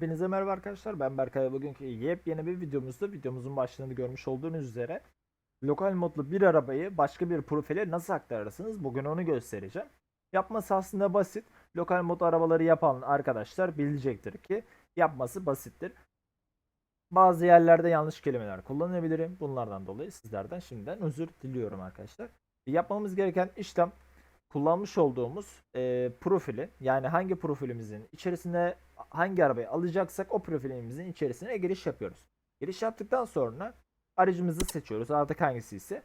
Hepinize merhaba arkadaşlar. Ben Berkay. Bugünkü yepyeni bir videomuzda videomuzun başlığını görmüş olduğunuz üzere lokal modlu bir arabayı başka bir profile nasıl aktarırsınız? Bugün onu göstereceğim. Yapması aslında basit. Lokal mod arabaları yapan arkadaşlar bilecektir ki yapması basittir. Bazı yerlerde yanlış kelimeler kullanabilirim. Bunlardan dolayı sizlerden şimdiden özür diliyorum arkadaşlar. Yapmamız gereken işlem kullanmış olduğumuz e, profili yani hangi profilimizin içerisine hangi arabayı alacaksak o profilimizin içerisine giriş yapıyoruz. Giriş yaptıktan sonra aracımızı seçiyoruz artık hangisi ise.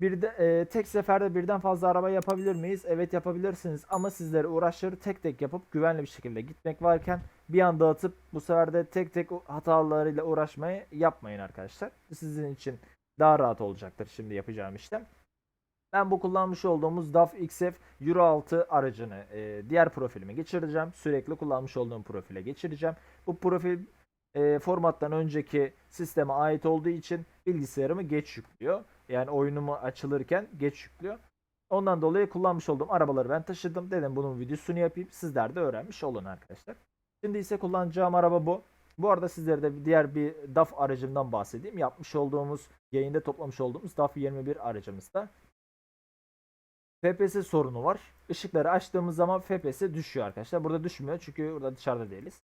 Bir de e, tek seferde birden fazla araba yapabilir miyiz? Evet yapabilirsiniz ama sizlere uğraşları tek tek yapıp güvenli bir şekilde gitmek varken bir anda atıp bu sefer de tek tek hatalarıyla uğraşmayı yapmayın arkadaşlar. Sizin için daha rahat olacaktır şimdi yapacağım işlem. Ben bu kullanmış olduğumuz DAF XF Euro 6 aracını e, diğer profilime geçireceğim. Sürekli kullanmış olduğum profile geçireceğim. Bu profil e, formattan önceki sisteme ait olduğu için bilgisayarımı geç yüklüyor. Yani oyunumu açılırken geç yüklüyor. Ondan dolayı kullanmış olduğum arabaları ben taşıdım. Dedim bunun videosunu yapayım. Sizler de öğrenmiş olun arkadaşlar. Şimdi ise kullanacağım araba bu. Bu arada sizlere de diğer bir DAF aracımdan bahsedeyim. Yapmış olduğumuz, yayında toplamış olduğumuz DAF 21 aracımızda. FPS sorunu var. Işıkları açtığımız zaman FPS düşüyor arkadaşlar. Burada düşmüyor çünkü burada dışarıda değiliz.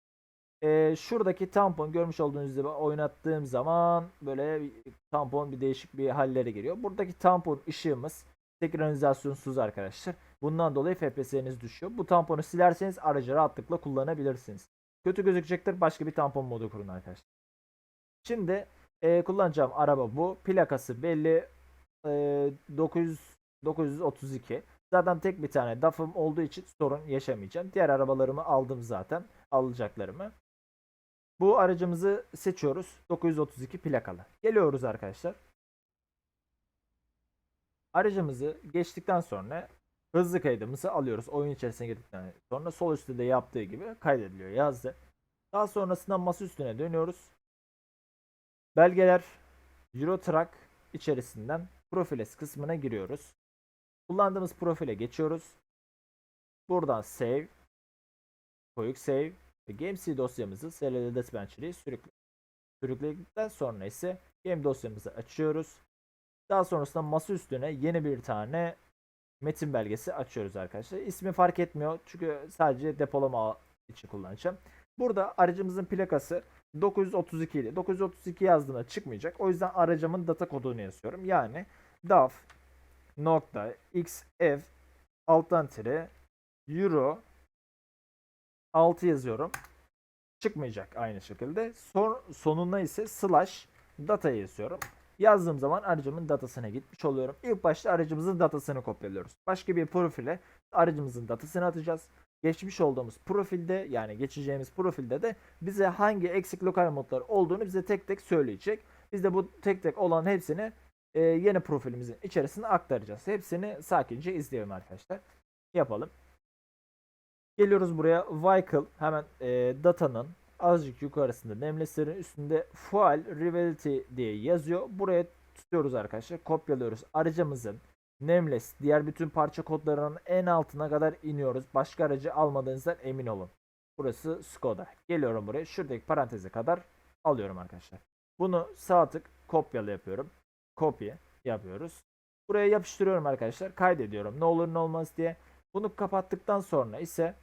Ee, şuradaki tampon görmüş olduğunuz gibi oynattığım zaman böyle tampon bir değişik bir hallere giriyor. Buradaki tampon ışığımız senkronizasyonsuz arkadaşlar. Bundan dolayı FPS'niz düşüyor. Bu tamponu silerseniz aracı rahatlıkla kullanabilirsiniz. Kötü gözükecektir. Başka bir tampon modu kurun arkadaşlar. Şimdi e, kullanacağım araba bu. Plakası belli. E, 900 932. Zaten tek bir tane DAF'ım olduğu için sorun yaşamayacağım. Diğer arabalarımı aldım zaten. Alacaklarımı. Bu aracımızı seçiyoruz. 932 plakalı. Geliyoruz arkadaşlar. Aracımızı geçtikten sonra hızlı kaydımızı alıyoruz. Oyun içerisine girdikten sonra sol üstte de yaptığı gibi kaydediliyor yazdı. Daha sonrasında masa üstüne dönüyoruz. Belgeler Euro Truck içerisinden Profiles kısmına giriyoruz. Kullandığımız profile geçiyoruz. Buradan save, quick save ve GameC dosyamızı SLD Dispatcher'ı sürükle. Sürükledikten sonra ise game dosyamızı açıyoruz. Daha sonrasında masa üstüne yeni bir tane metin belgesi açıyoruz arkadaşlar. İsmi fark etmiyor çünkü sadece depolama için kullanacağım. Burada aracımızın plakası 932 ile 932 yazdığında çıkmayacak. O yüzden aracımın data kodunu yazıyorum. Yani DAF nokta xf alttan tire euro 6 yazıyorum. Çıkmayacak aynı şekilde. Son, sonuna ise slash data yazıyorum. Yazdığım zaman aracımın datasına gitmiş oluyorum. İlk başta aracımızın datasını kopyalıyoruz. Başka bir profile aracımızın datasını atacağız. Geçmiş olduğumuz profilde yani geçeceğimiz profilde de bize hangi eksik lokal modlar olduğunu bize tek tek söyleyecek. Biz de bu tek tek olan hepsini e, yeni profilimizin içerisine aktaracağız. Hepsini sakince izleyelim arkadaşlar. Yapalım. Geliyoruz buraya. Vehicle hemen e, datanın azıcık yukarısında nemleslerin üstünde fuel rivality diye yazıyor. Buraya tutuyoruz arkadaşlar. Kopyalıyoruz. Aracımızın Nameless diğer bütün parça kodlarının en altına kadar iniyoruz. Başka aracı almadığınızdan emin olun. Burası Skoda. Geliyorum buraya. Şuradaki paranteze kadar alıyorum arkadaşlar. Bunu sağ tık kopyala yapıyorum. Kopya yapıyoruz. Buraya yapıştırıyorum arkadaşlar. Kaydediyorum. Ne olur ne olmaz diye. Bunu kapattıktan sonra ise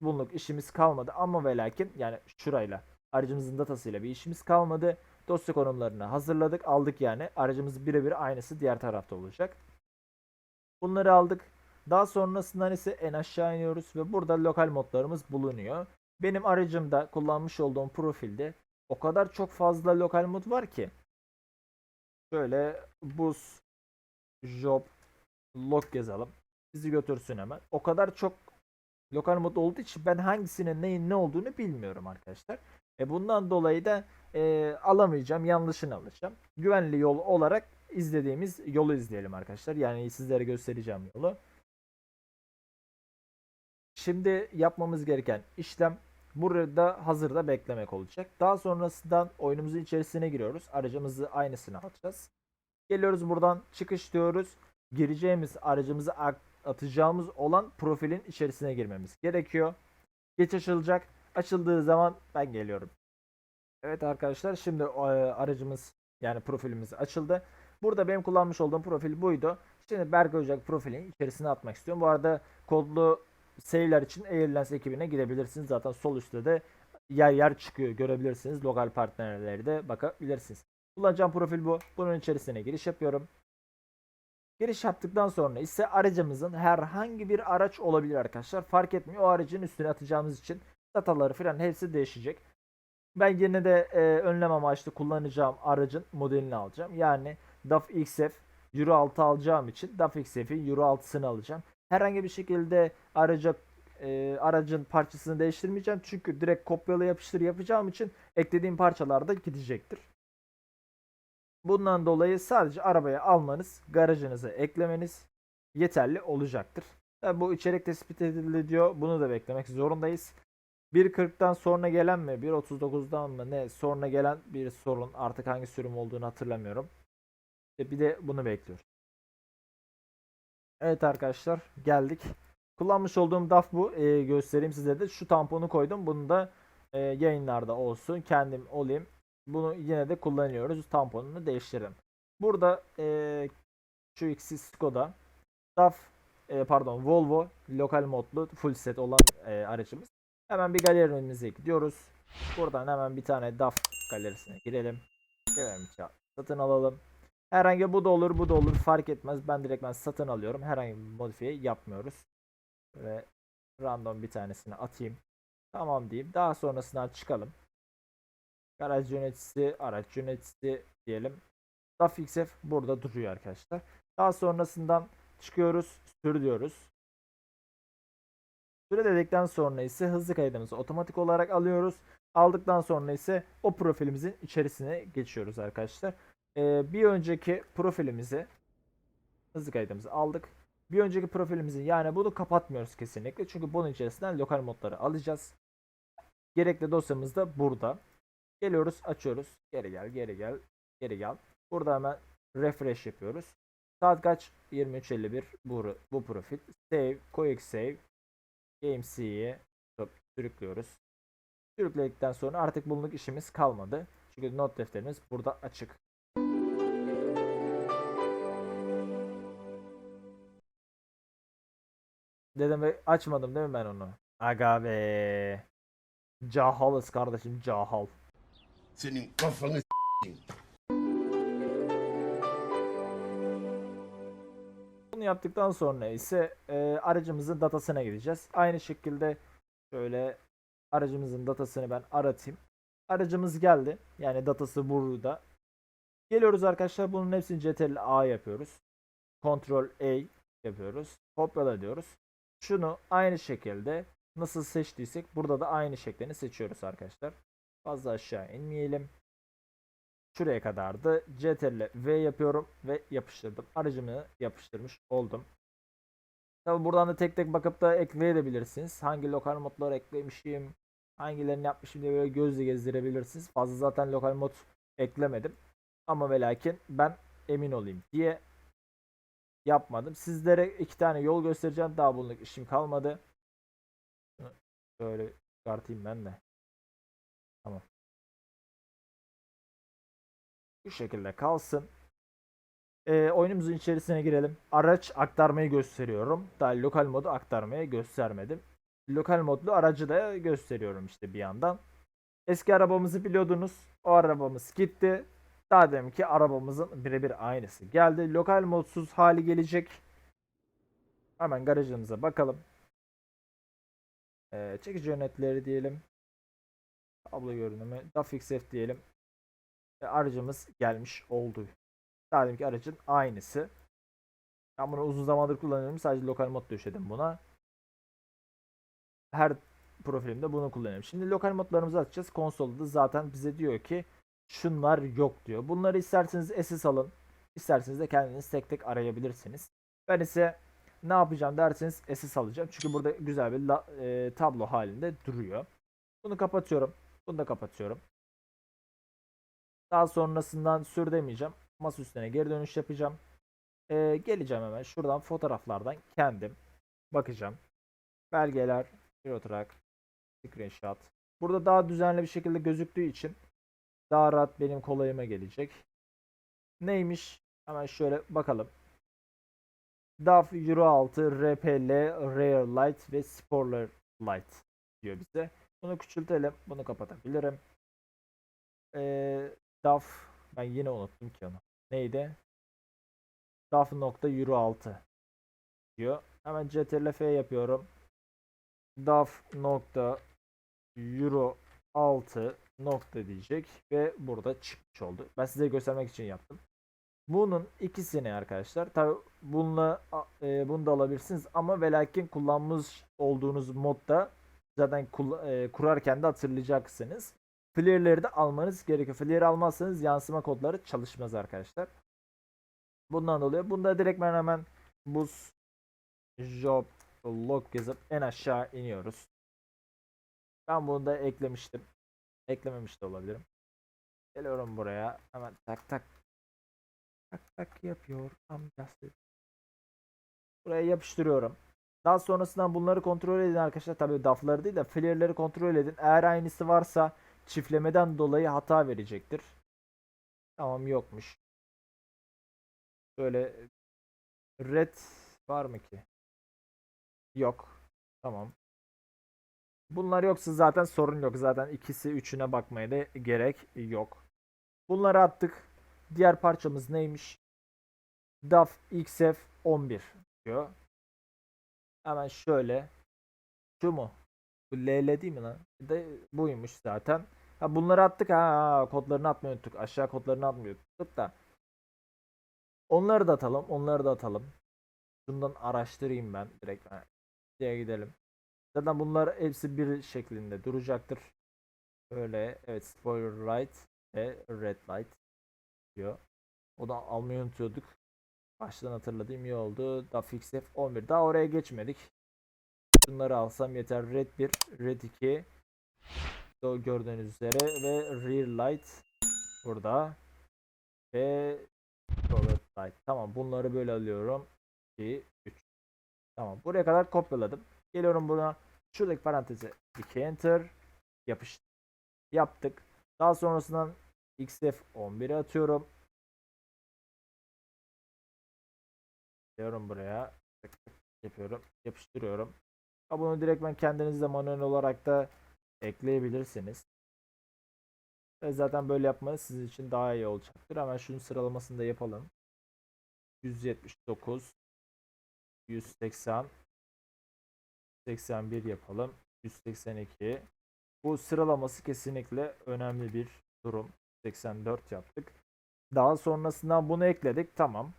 bunluk işimiz kalmadı ama ve lakin yani şurayla aracımızın datasıyla bir işimiz kalmadı. Dosya konumlarını hazırladık. Aldık yani. Aracımız birebir aynısı diğer tarafta olacak. Bunları aldık. Daha sonrasında ise en aşağı iniyoruz ve burada lokal modlarımız bulunuyor. Benim aracımda kullanmış olduğum profilde o kadar çok fazla lokal mod var ki. Şöyle bus job log yazalım. Bizi götürsün hemen. O kadar çok lokal mod olduğu için ben hangisinin neyin ne olduğunu bilmiyorum arkadaşlar. E bundan dolayı da e, alamayacağım. Yanlışını alacağım. Güvenli yol olarak izlediğimiz yolu izleyelim arkadaşlar. Yani sizlere göstereceğim yolu. Şimdi yapmamız gereken işlem burada hazırda beklemek olacak. Daha sonrasından oyunumuzun içerisine giriyoruz. Aracımızı aynısını atacağız. Geliyoruz buradan çıkış diyoruz. Gireceğimiz aracımızı atacağımız olan profilin içerisine girmemiz gerekiyor. Geç açılacak. Açıldığı zaman ben geliyorum. Evet arkadaşlar şimdi e, aracımız yani profilimiz açıldı. Burada benim kullanmış olduğum profil buydu. Şimdi Berk Ocak profilin içerisine atmak istiyorum. Bu arada kodlu save'ler için Airlines ekibine gidebilirsiniz. Zaten sol üstte de yer yer çıkıyor görebilirsiniz. Lokal partnerleri de bakabilirsiniz. Kullanacağım profil bu. Bunun içerisine giriş yapıyorum. Giriş yaptıktan sonra ise aracımızın herhangi bir araç olabilir arkadaşlar. Fark etmiyor. O aracın üstüne atacağımız için dataları falan hepsi değişecek. Ben yine de e, önlem amaçlı kullanacağım aracın modelini alacağım. Yani DAF XF Euro 6 alacağım için DAF XF'in Euro 6'sını alacağım. Herhangi bir şekilde araca e, aracın parçasını değiştirmeyeceğim. Çünkü direkt kopyala yapıştır yapacağım için eklediğim parçalar da gidecektir. Bundan dolayı sadece arabaya almanız, garajınıza eklemeniz yeterli olacaktır. Tabi bu içerik tespit edildi diyor. Bunu da beklemek zorundayız. 1.40'dan sonra gelen mi 1.39'dan mı ne sonra gelen bir sorun artık hangi sürüm olduğunu hatırlamıyorum. İşte bir de bunu bekliyoruz. Evet arkadaşlar geldik. Kullanmış olduğum DAF bu. Ee, göstereyim size de. Şu tamponu koydum. Bunu da e, yayınlarda olsun. Kendim olayım. Bunu yine de kullanıyoruz. Tamponunu değiştirelim. Burada e, şu ikisi Skoda. DAF e, pardon Volvo lokal modlu full set olan e, aracımız. Hemen bir galerimize gidiyoruz. Buradan hemen bir tane DAF galerisine girelim. Ça- satın alalım. Herhangi bu da olur bu da olur fark etmez. Ben direkt ben satın alıyorum. Herhangi bir modifiye yapmıyoruz. Ve random bir tanesini atayım. Tamam diyeyim. Daha sonrasından çıkalım. Garaj yöneticisi, araç yöneticisi diyelim. DAF burada duruyor arkadaşlar. Daha sonrasından çıkıyoruz, sür diyoruz. Süre dedikten sonra ise hızlı kaydımızı otomatik olarak alıyoruz. Aldıktan sonra ise o profilimizin içerisine geçiyoruz arkadaşlar. Ee, bir önceki profilimizi hızlı kaydımızı aldık. Bir önceki profilimizi yani bunu kapatmıyoruz kesinlikle. Çünkü bunun içerisinden lokal modları alacağız. Gerekli dosyamız da burada. Geliyoruz, açıyoruz. Geri gel, geri gel, geri gel. Burada hemen refresh yapıyoruz. Saat kaç? 23.51 bu, bu profil. Save, quick save. GameC'ye sürüklüyoruz. Sürükledikten sonra artık bulunuk işimiz kalmadı. Çünkü not defterimiz burada açık. Dedim ve açmadım değil mi ben onu? Aga be. Cahalız kardeşim cahal. Senin kafanı s**eyim. Bunu yaptıktan sonra ise e, aracımızın datasına gideceğiz. Aynı şekilde şöyle aracımızın datasını ben aratayım. Aracımız geldi. Yani datası burada. Geliyoruz arkadaşlar. Bunun hepsini CTRL A yapıyoruz. Ctrl A yapıyoruz. Kopyala diyoruz. Şunu aynı şekilde nasıl seçtiysek burada da aynı şeklini seçiyoruz arkadaşlar. Fazla aşağı inmeyelim. Şuraya kadardı. CTRL V yapıyorum ve yapıştırdım. Aracımı yapıştırmış oldum. Tabi buradan da tek tek bakıp da ekleyebilirsiniz. Hangi lokal modları eklemişim, hangilerini yapmışım diye böyle gözle gezdirebilirsiniz. Fazla zaten lokal mod eklemedim. Ama ve lakin ben emin olayım diye yapmadım. Sizlere iki tane yol göstereceğim. Daha bulunuk işim kalmadı. Şöyle çıkartayım ben de. Tamam. Bu şekilde kalsın. Ee, oyunumuzun içerisine girelim. Araç aktarmayı gösteriyorum. Daha lokal modu aktarmayı göstermedim. Lokal modlu aracı da gösteriyorum işte bir yandan. Eski arabamızı biliyordunuz. O arabamız gitti. Daha demin ki arabamızın birebir aynısı geldi. Lokal modsuz hali gelecek. Hemen garajımıza bakalım. Ee, çekici yönetleri diyelim. Tablo görünümü. DAF diyelim. Ve aracımız gelmiş oldu. Daha demin ki aracın aynısı. Ben bunu uzun zamandır kullanıyorum. Sadece lokal mod döşedim buna. Her profilimde bunu kullanıyorum. Şimdi lokal modlarımızı açacağız. Konsolda da zaten bize diyor ki şunlar yok diyor. Bunları isterseniz SS alın. İsterseniz de kendiniz tek tek arayabilirsiniz. Ben ise ne yapacağım derseniz SS alacağım. Çünkü burada güzel bir la- e, tablo halinde duruyor. Bunu kapatıyorum. Bunu da kapatıyorum. Daha sonrasından sür demeyeceğim. Masa üstüne geri dönüş yapacağım. Ee, geleceğim hemen şuradan fotoğraflardan kendim bakacağım. Belgeler, Eurotrack, Screenshot, Burada daha düzenli bir şekilde gözüktüğü için daha rahat benim kolayıma gelecek. Neymiş? Hemen şöyle bakalım. DAF Euro 6 RPL Rare Light ve Spoiler Light diyor bize. Bunu küçültelim. Bunu kapatabilirim. Ee, DAF ben yine unuttum ki onu. Neydi? DAF nokta Euro 6 diyor. Hemen CTRL F yapıyorum. DAF nokta Euro 6 nokta diyecek ve burada çıkmış oldu. Ben size göstermek için yaptım. Bunun ikisini arkadaşlar tabi bununla e, bunu da alabilirsiniz ama ve lakin kullanmış olduğunuz modda zaten kul- e, kurarken de hatırlayacaksınız. Flare'leri de almanız gerekiyor. Flare almazsanız yansıma kodları çalışmaz arkadaşlar. Bundan dolayı bunda direkt ben hemen bus job log yazıp en aşağı iniyoruz. Ben bunu da eklemiştim. Eklememiş de olabilirim. Geliyorum buraya. Hemen tak tak tak tak yapıyor amcası. Buraya yapıştırıyorum. Daha sonrasında bunları kontrol edin arkadaşlar. Tabii DAF'ları değil de flare'leri kontrol edin. Eğer aynısı varsa çiftlemeden dolayı hata verecektir. Tamam yokmuş. Böyle red var mı ki? Yok. Tamam. Bunlar yoksa zaten sorun yok. Zaten ikisi üçüne bakmaya da gerek yok. Bunları attık. Diğer parçamız neymiş? DAF XF 11 diyor. Hemen şöyle. Şu mu? Bu LL değil mi lan? De buymuş zaten. Ha bunları attık ha kodlarını atmayı unuttuk. Aşağı kodlarını atmayı unuttuk da. Onları da atalım. Onları da atalım. Şundan araştırayım ben direkt. Şeye gidelim. Zaten bunlar hepsi bir şeklinde duracaktır. Böyle evet spoiler light ve red light diyor. O da almayı unutuyorduk. Baştan hatırladığım iyi oldu. Da fixf 11. Daha oraya geçmedik. Şunları alsam yeter. Red 1, Red 2. O gördüğünüz üzere ve rear light burada. Ve solid light. Tamam bunları böyle alıyorum. 2, 3. Tamam buraya kadar kopyaladım. Geliyorum buna. Şuradaki paranteze 2 enter. Yapıştır. Yaptık. Daha sonrasından xf 11'e atıyorum. Geliyorum buraya. Yapıyorum. Yapıştırıyorum. Ha, bunu direkt ben kendiniz de manuel olarak da ekleyebilirsiniz. Ve zaten böyle yapmanız sizin için daha iyi olacaktır. Hemen şunun sıralamasını da yapalım. 179 180 81 yapalım. 182 Bu sıralaması kesinlikle önemli bir durum. 84 yaptık. Daha sonrasında bunu ekledik. Tamam.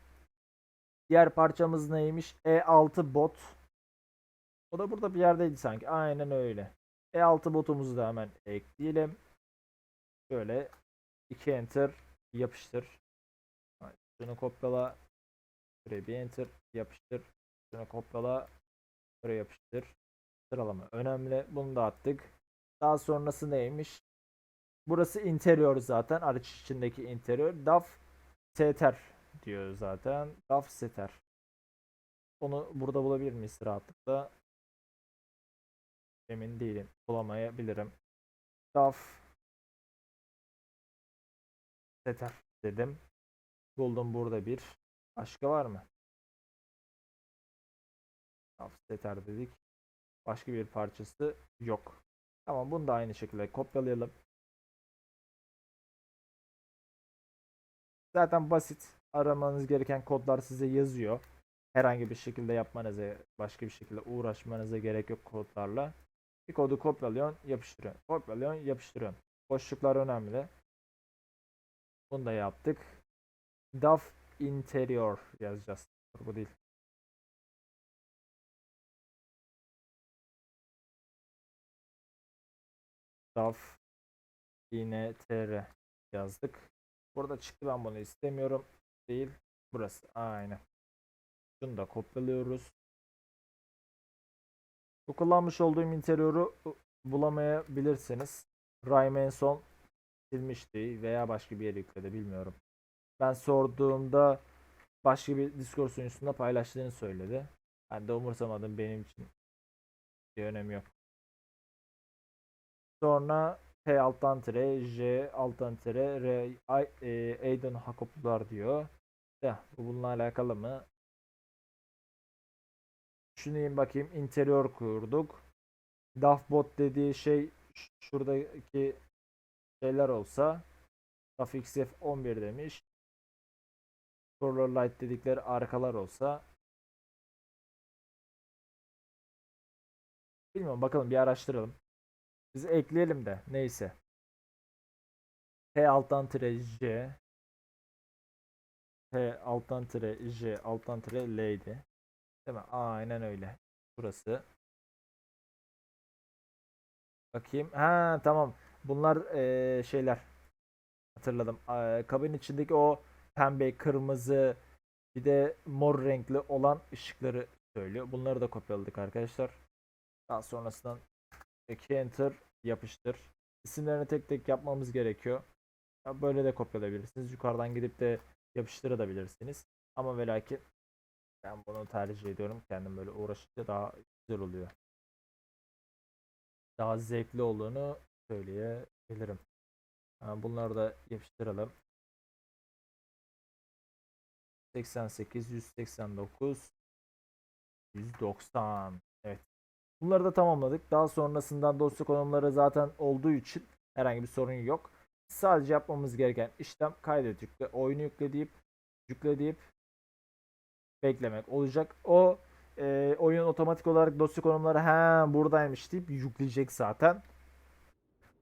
Diğer parçamız neymiş? E6 bot. O da burada bir yerdeydi sanki. Aynen öyle. E6 botumuzu da hemen ekleyelim. Şöyle 2 enter yapıştır. Şunu kopyala. Şuraya bir enter yapıştır. Şunu kopyala. Buraya yapıştır. Sıralama önemli. Bunu da attık. Daha sonrası neymiş? Burası interior zaten. Araç içindeki interior. DAF seter diyor zaten. DAF seter. Onu burada bulabilir miyiz rahatlıkla? Emin değilim. Bulamayabilirim. DAF seter dedim. Buldum burada bir. Başka var mı? DAF seter dedik. Başka bir parçası yok. Tamam bunu da aynı şekilde kopyalayalım. Zaten basit. Aramanız gereken kodlar size yazıyor. Herhangi bir şekilde yapmanıza, başka bir şekilde uğraşmanıza gerek yok kodlarla. Bir kodu kopyalıyorsun, yapıştırıyorsun. Kopyalıyorsun, yapıştırıyorsun. Boşluklar önemli. Bunu da yaptık. DAF interior yazacağız. Bu değil. DAF yine tr yazdık. Burada çıktı ben bunu istemiyorum. Değil. Burası. Aynen. Şunu da kopyalıyoruz. Bu kullanmış olduğum interiörü bulamayabilirsiniz. Rhyme en son silmişti veya başka bir yere yükledi bilmiyorum. Ben sorduğumda başka bir Discord sunucusunda paylaştığını söyledi. Ben de umursamadım benim için bir önemi yok. Sonra P alttan tire, J alttan tire, R, e, Aiden Hakoplar diyor. Ya bu bununla alakalı mı? Düşüneyim bakayım. Interior kurduk. Dafbot dediği şey şuradaki şeyler olsa DAF 11 demiş. Color light dedikleri arkalar olsa Bilmiyorum bakalım bir araştıralım. Biz ekleyelim de neyse. P alttan tire J P alttan tire J alttan tire L'ydi. Değil mi? Aynen öyle. Burası. Bakayım. Ha tamam. Bunlar eee, şeyler. Hatırladım. Eee, kabin içindeki o pembe, kırmızı bir de mor renkli olan ışıkları söylüyor. Bunları da kopyaladık arkadaşlar. Daha sonrasından iki enter yapıştır. İsimlerini tek tek yapmamız gerekiyor. Ya Böyle de kopyalayabilirsiniz. Yukarıdan gidip de yapıştırabilirsiniz. Ama ve lakin ben bunu tercih ediyorum. Kendim böyle uğraşınca daha güzel oluyor. Daha zevkli olduğunu söyleyebilirim. Bunları da yapıştıralım. 88, 189, 190. Evet. Bunları da tamamladık. Daha sonrasından dosya konumları zaten olduğu için herhangi bir sorun yok. Sadece yapmamız gereken işlem kaydet yükle, oyunu yükle deyip yükle deyip beklemek olacak. O e, oyun otomatik olarak dosya konumları ha buradaymış deyip yükleyecek zaten.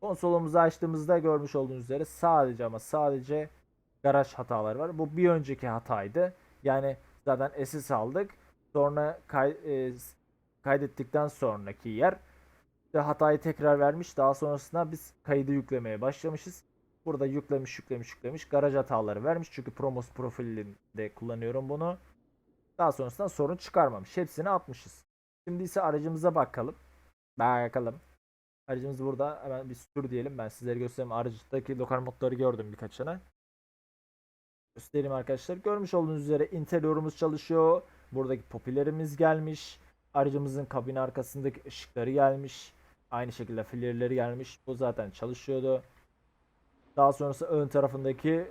Konsolumuzu açtığımızda görmüş olduğunuz üzere sadece ama sadece garaj hataları var. Bu bir önceki hataydı. Yani zaten SS aldık. Sonra kay, e, kaydettikten sonraki yer ve hatayı tekrar vermiş. Daha sonrasında biz kaydı yüklemeye başlamışız. Burada yüklemiş yüklemiş yüklemiş. Garaj hataları vermiş. Çünkü Promos profilinde kullanıyorum bunu. Daha sonrasında sorun çıkarmamış. Hepsini atmışız. Şimdi ise aracımıza bakalım. Bakalım. Aracımız burada. Hemen bir sür diyelim. Ben sizlere göstereyim. Aracıdaki lokal modları gördüm birkaçını. Göstereyim arkadaşlar. Görmüş olduğunuz üzere interiorumuz çalışıyor. Buradaki popülerimiz gelmiş. Aracımızın kabin arkasındaki ışıkları gelmiş. Aynı şekilde fillerleri gelmiş. Bu zaten çalışıyordu. Daha sonrası ön tarafındaki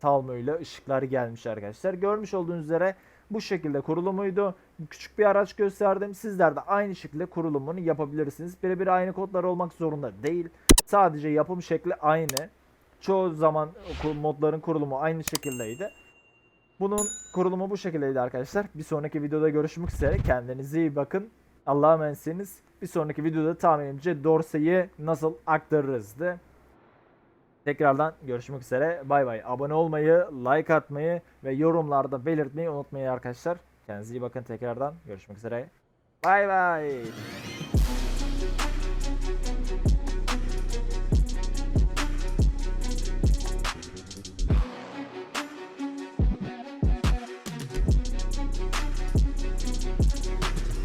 Talmo ile ışıklar gelmiş arkadaşlar. Görmüş olduğunuz üzere bu şekilde kurulumuydu. Küçük bir araç gösterdim. Sizler de aynı şekilde kurulumunu yapabilirsiniz. Birebir aynı kodlar olmak zorunda değil. Sadece yapım şekli aynı. Çoğu zaman modların kurulumu aynı şekildeydi. Bunun kurulumu bu şekildeydi arkadaşlar. Bir sonraki videoda görüşmek üzere. Kendinize iyi bakın. Allah'a emanetsiniz. Bir sonraki videoda tahminimce Dorsey'i nasıl aktarırızdı. Tekrardan görüşmek üzere. Bay bay. Abone olmayı, like atmayı ve yorumlarda belirtmeyi unutmayın arkadaşlar. Kendinize iyi bakın tekrardan. Görüşmek üzere. Bay bay.